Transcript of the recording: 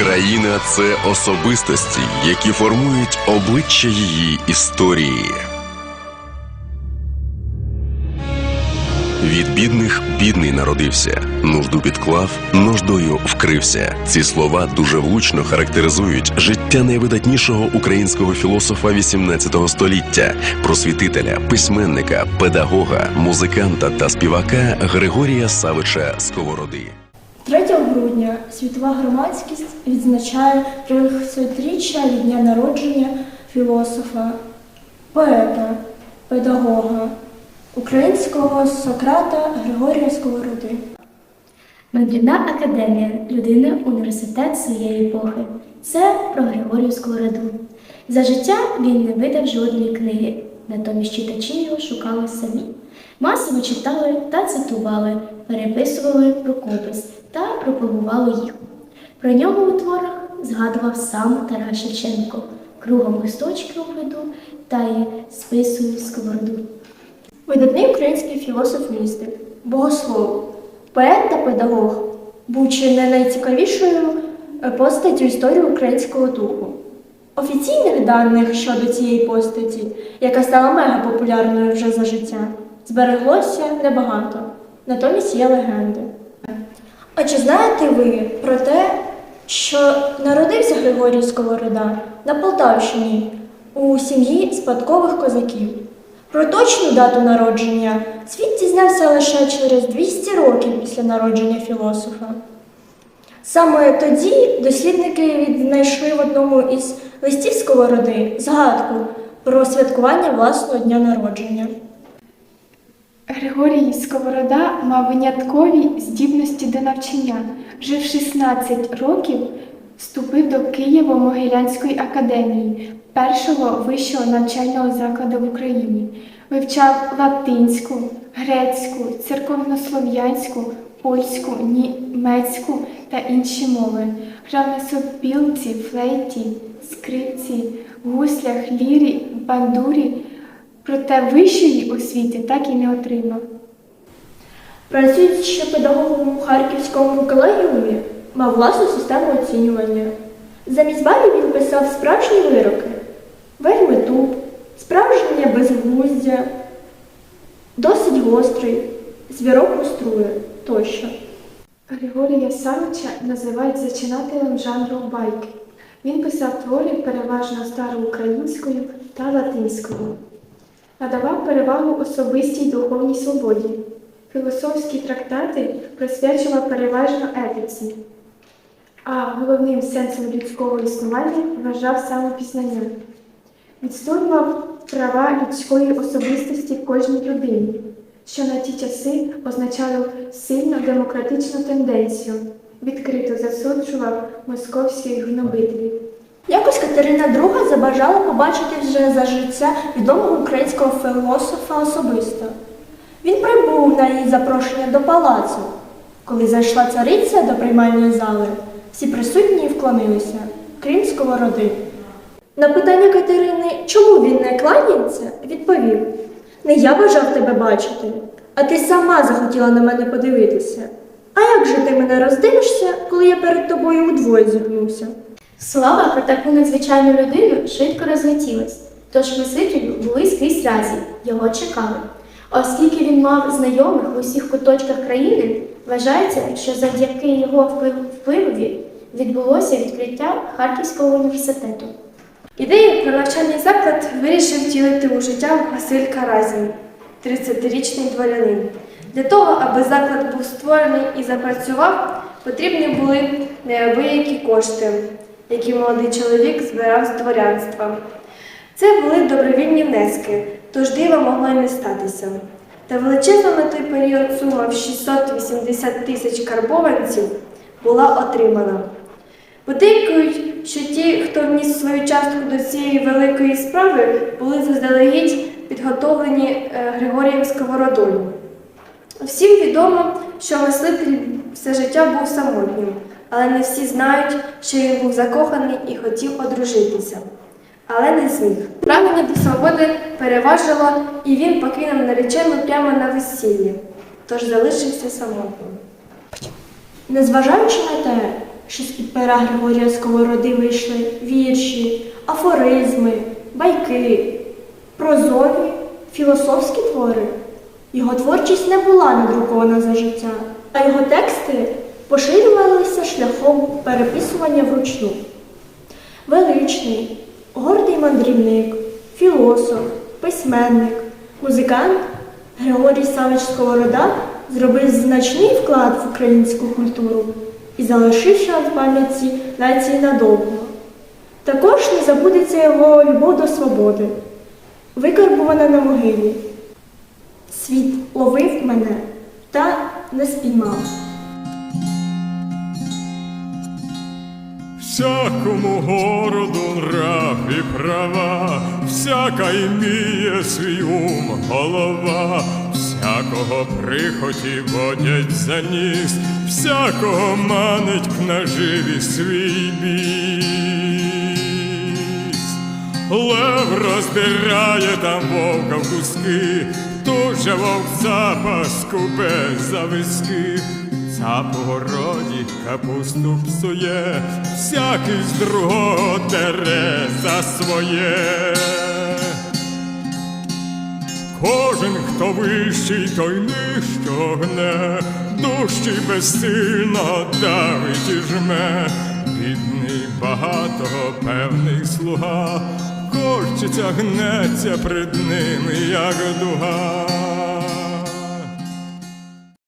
Україна це особистості, які формують обличчя її історії. Від бідних бідний народився, нужду підклав, нуждою вкрився. Ці слова дуже влучно характеризують життя найвидатнішого українського філософа XVIII століття, просвітителя, письменника, педагога, музиканта та співака Григорія Савича Сковороди. 3 грудня світова громадськість відзначає 300-річчя від дня народження філософа, поета, педагога, українського Сократа Григорія Сковороди. Мандрівна академія людина університет своєї епохи. Це про Григорію Сковороду. За життя він не видав жодної книги, натомість читачі його шукали самі. Масово читали та цитували, переписували рукопис та пропагували їх. Про нього у творах згадував сам Тарас Шевченко, кругом листочки обведу та й списую сковороду. Видатний український філософ-містик, богослов, поет та педагог, був чи не найцікавішою е, постаттю історії українського духу. Офіційних даних щодо цієї постаті, яка стала мегапопулярною вже за життя, збереглося небагато, натомість є легенди. А чи знаєте ви про те, що народився Григорій Сковорода на Полтавщині у сім'ї спадкових козаків? Про точну дату народження світ дізнався лише через 200 років після народження філософа. Саме тоді дослідники віднайшли в одному із листів Сковороди згадку про святкування власного дня народження. Григорій Сковорода мав виняткові здібності до навчання. Вже в 16 років вступив до Києво-Могилянської академії, першого вищого навчального закладу в Україні. Вивчав латинську, грецьку, церковнослов'янську, польську, німецьку та інші мови. Грав на сопілці, флейті, скрипці, гуслях, лірі, бандурі, проте вищої освіти так і не отримав. Працюючи педагогом у Харківському колегіумі, мав власну систему оцінювання. Замість балів він писав справжні вироки, вельми туп, справжнє безглуздя, досить гострий, звірок уструє тощо. Григорія Савича називають зачинателем жанру байки. Він писав твори переважно староукраїнською та латинською. Надавав перевагу особистій духовній свободі. Філософські трактати присвячував переважно етиці, а головним сенсом людського існування вважав самопізнання. Відстоював права людської особистості кожній людині, що на ті часи означало сильну демократичну тенденцію, відкрито засуджував московських гнобителів. Якось Катерина II забажала побачити вже за життя відомого українського філософа особисто. Він прибув на її запрошення до палацу. Коли зайшла цариця до приймальної зали, всі присутні вклонилися, крім сковороди. На питання Катерини, чому він не кланяється, відповів: Не я бажав тебе бачити, а ти сама захотіла на мене подивитися. А як же ти мене роздивишся, коли я перед тобою удвоє зігнувся? Слава про таку надзвичайну людину швидко розлетілась, тож мислителю були скрізь разі, його чекали. Оскільки він мав знайомих в усіх куточках країни, вважається, що завдяки його впливові відбулося відкриття Харківського університету. Ідею про навчальний заклад вирішив втілити у життя Василь Каразін, 30-річний дворянин. Для того, аби заклад був створений і запрацював, потрібні були неабиякі кошти, які молодий чоловік збирав з дворянства. Це були добровільні внески, тож дива могло й не статися. Та величезна на той період сума в 680 тисяч карбованців була отримана. Подейкують, що ті, хто вніс свою частку до цієї великої справи, були заздалегідь підготовлені е, Григорієм Сковородою. Всім відомо, що мислитель все життя був самотнім, але не всі знають, що він був закоханий і хотів одружитися. Але не зміг. Прагнення до свободи переважило, і він покинув наречену прямо на весіллі, тож залишився самотнім. Незважаючи на те, що з-під пера Григорія Сковороди вийшли вірші, афоризми, байки, прозові, філософські твори. Його творчість не була надрукована за життя, а його тексти поширювалися шляхом переписування вручну. Величний, гордий мандрівник, філософ, письменник, музикант Григорій Савич Сковорода зробив значний вклад в українську культуру і залишився в пам'яті нації надовго. Також не забудеться його любов до свободи, викарбувана на могилі. Світ ловив мене та не спіймав. Всякому городу нрав і права, всяка іміє свій ум голова, всякого прихоті водять за ніс, всякого манить к наживі свій біс. Лев роздирає там вовка в куски, тут же вовк запас купе за виски. Цап у городі капусту псує, всякий з другого тере за своє. Кожен, хто вищий, той нижчого гне, дужчий безсильно давить і жме, бідний багатого певний слуга, корчиться, гнеться пред ним, як дуга.